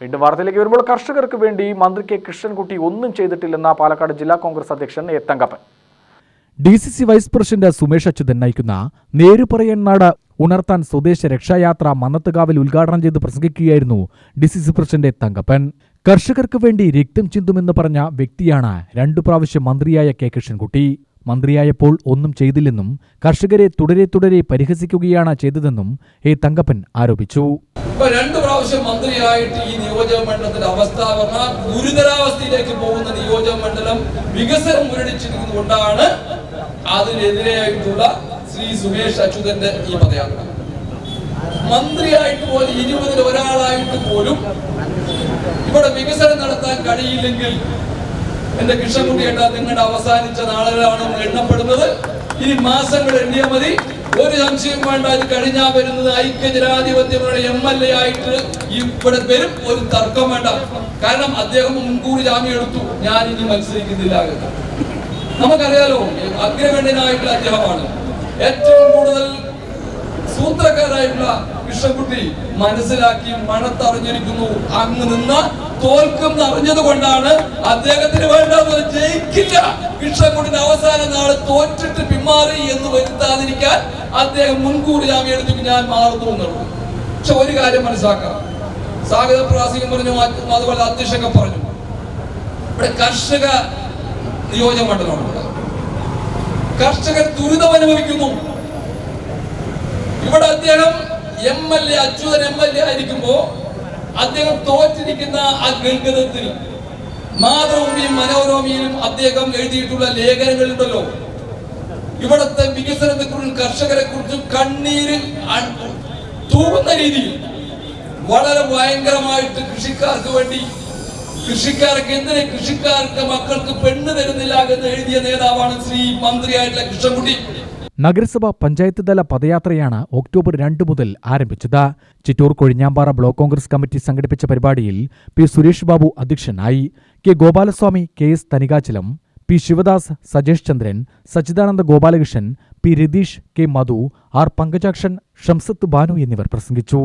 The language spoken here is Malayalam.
വീണ്ടും വാർത്തയിലേക്ക് വരുമ്പോൾ കർഷകർക്ക് വേണ്ടി മന്ത്രി കെ കൃഷ്ണൻകുട്ടി ഒന്നും ചെയ്തിട്ടില്ലെന്ന പാലക്കാട് ജില്ലാ കോൺഗ്രസ് അധ്യക്ഷൻ A Thankappan. D C C vice president Sumesh Achuthan നയിക്കുന്ന നേരുപറയൻ നാട് ഉണർത്താൻ സ്വദേശ രക്ഷായാത്ര മന്നത്തുകാവിൽ ഉദ്ഘാടനം ചെയ്ത് പ്രസംഗിക്കുകയായിരുന്നു D C C president Thankappan. കർഷകർക്ക് വേണ്ടി രക്തം ചിന്തുമെന്ന് പറഞ്ഞ വ്യക്തിയാണ് രണ്ടു പ്രാവശ്യം മന്ത്രിയായ കെ കൃഷ്ണൻകുട്ടി. മന്ത്രിയായപ്പോൾ ഒന്നും ചെയ്തില്ലെന്നും കർഷകരെ തുടരെ തുടരെ പരിഹസിക്കുകയാണ് ചെയ്തതെന്നും എ തങ്കപ്പൻ ആരോപിച്ചു. രണ്ട് പ്രാവശ്യം മന്ത്രിയായിട്ട് ഈ നിയോജക മണ്ഡലത്തിന്റെ അവസ്ഥ പറഞ്ഞാൽ ഗുരുതരാവസ്ഥയിലേക്ക് പോകുന്ന നിയോജക മണ്ഡലം വികസനം മുരടിച്ചിരിക്കുന്നതുകൊണ്ടാണ് അതിനെതിരെയായിട്ടുള്ള ശ്രീ സുമേഷ് അച്യുതന്റെ ഈ പദയാത്ര. മന്ത്രിയായിട്ട് പോലും ഇരുപതിൽ ഒരാളായിട്ട് പോലും ഇവിടെ വികസനം നടത്താൻ കഴിയില്ലെങ്കിൽ എന്റെ കൃഷ്ണൻകുട്ടി ഏട്ടാ നിങ്ങളുടെ അവസാനിച്ച നാളുകളാണ് എണ്ണപ്പെടുന്നത്. ഈ മാസങ്ങൾ എണ്ണിയാൽ മതി. ഒരു സംശയം വേണ്ട ഇത് കഴിഞ്ഞാൽ വരുന്നത് ഐക്യ ജനാധിപത്യങ്ങളുടെ എം എൽ എ ആയിട്ട് ഇവിടെ വരും. ഒരു തർക്കം വേണ്ട. കാരണം അദ്ദേഹം മുൻകൂർ ജാമ്യം എടുത്തു. ഞാൻ ഇനി മത്സരിക്കുന്നില്ല നമുക്കറിയാലോ അഗ്രഗണ്യനായിട്ടുള്ള അദ്ദേഹമാണ്. ഏറ്റവും കൂടുതൽ സൂത്രക്കാരായിട്ടുള്ള കൃഷ്ണൻകുട്ടി മനസ്സിലാക്കി മണത്തറിഞ്ഞിരിക്കുന്നു. അങ്ങ് നിന്ന് തോൽക്കും അറിഞ്ഞത് കൊണ്ടാണ് അദ്ദേഹത്തിന് വേണ്ടത് ജയിക്കില്ല. കൃഷ്ണൻകുട്ടിന്റെ അവസാന നാൾ തോറ്റിട്ട് പിന്മാറി എന്ന് വരുത്താതിരിക്കാൻ അദ്ദേഹം മുൻകൂർ ജാമ്യം എടുത്തു. ഞാൻ മാറുന്നു എന്നുള്ളത്. പക്ഷെ ഒരു കാര്യം മനസ്സിലാക്കാം. സാഗത പ്രാസികം പറഞ്ഞു അതുപോലെ അധ്യക്ഷൊക്കെ പറഞ്ഞു. ഇവിടെ കർഷക നിയോജക മണ്ഡലമാണ്. കർഷകർ ദുരിതം അനുഭവിക്കുന്നു ഇവിടെ അദ്ദേഹം M L A Achuthan M L A ആയിരിക്കുമ്പോ അദ്ദേഹം തോറ്റിരിക്കുന്ന ആ ഗൽഗതത്തിൽ മാതൃഭൂമിയും മനോരമയിലും അദ്ദേഹം എഴുതിയിട്ടുള്ള ലേഖനങ്ങളുണ്ടല്ലോ. ഇവിടത്തെ വികസനത്തെ കുറിച്ചും കർഷകരെ കുറിച്ചും കണ്ണീര് തൂകുന്ന രീതിയിൽ വളരെ ഭയങ്കരമായിട്ട് കൃഷിക്കാർക്ക് വേണ്ടി കൃഷിക്കാർക്ക് എന്തിനെ കൃഷിക്കാർക്ക് മക്കൾക്ക് പെണ്ണ് തരുന്നില്ല എന്ന് എഴുതിയ നേതാവാണ് ശ്രീ മന്ത്രിയായിട്ടുള്ള കൃഷ്ണൻകുട്ടി. നഗരസഭ പഞ്ചായത്ത് തല പദയാത്രയാണ് ഒക്ടോബർ രണ്ട് മുതൽ ആരംഭിച്ചത്. Chittur Kozhinjampara block Congress committee സംഘടിപ്പിച്ച പരിപാടിയിൽ പി സുരേഷ് ബാബു അധ്യക്ഷനായി K Gopalaswamy K S Thanikachalam P Sivadas Sajesh Chandran Sachidananda Gopalakrishnan P Ratheesh K Madhu R Pankajakshan Shamsath Banu എന്നിവർ പ്രസംഗിച്ചു.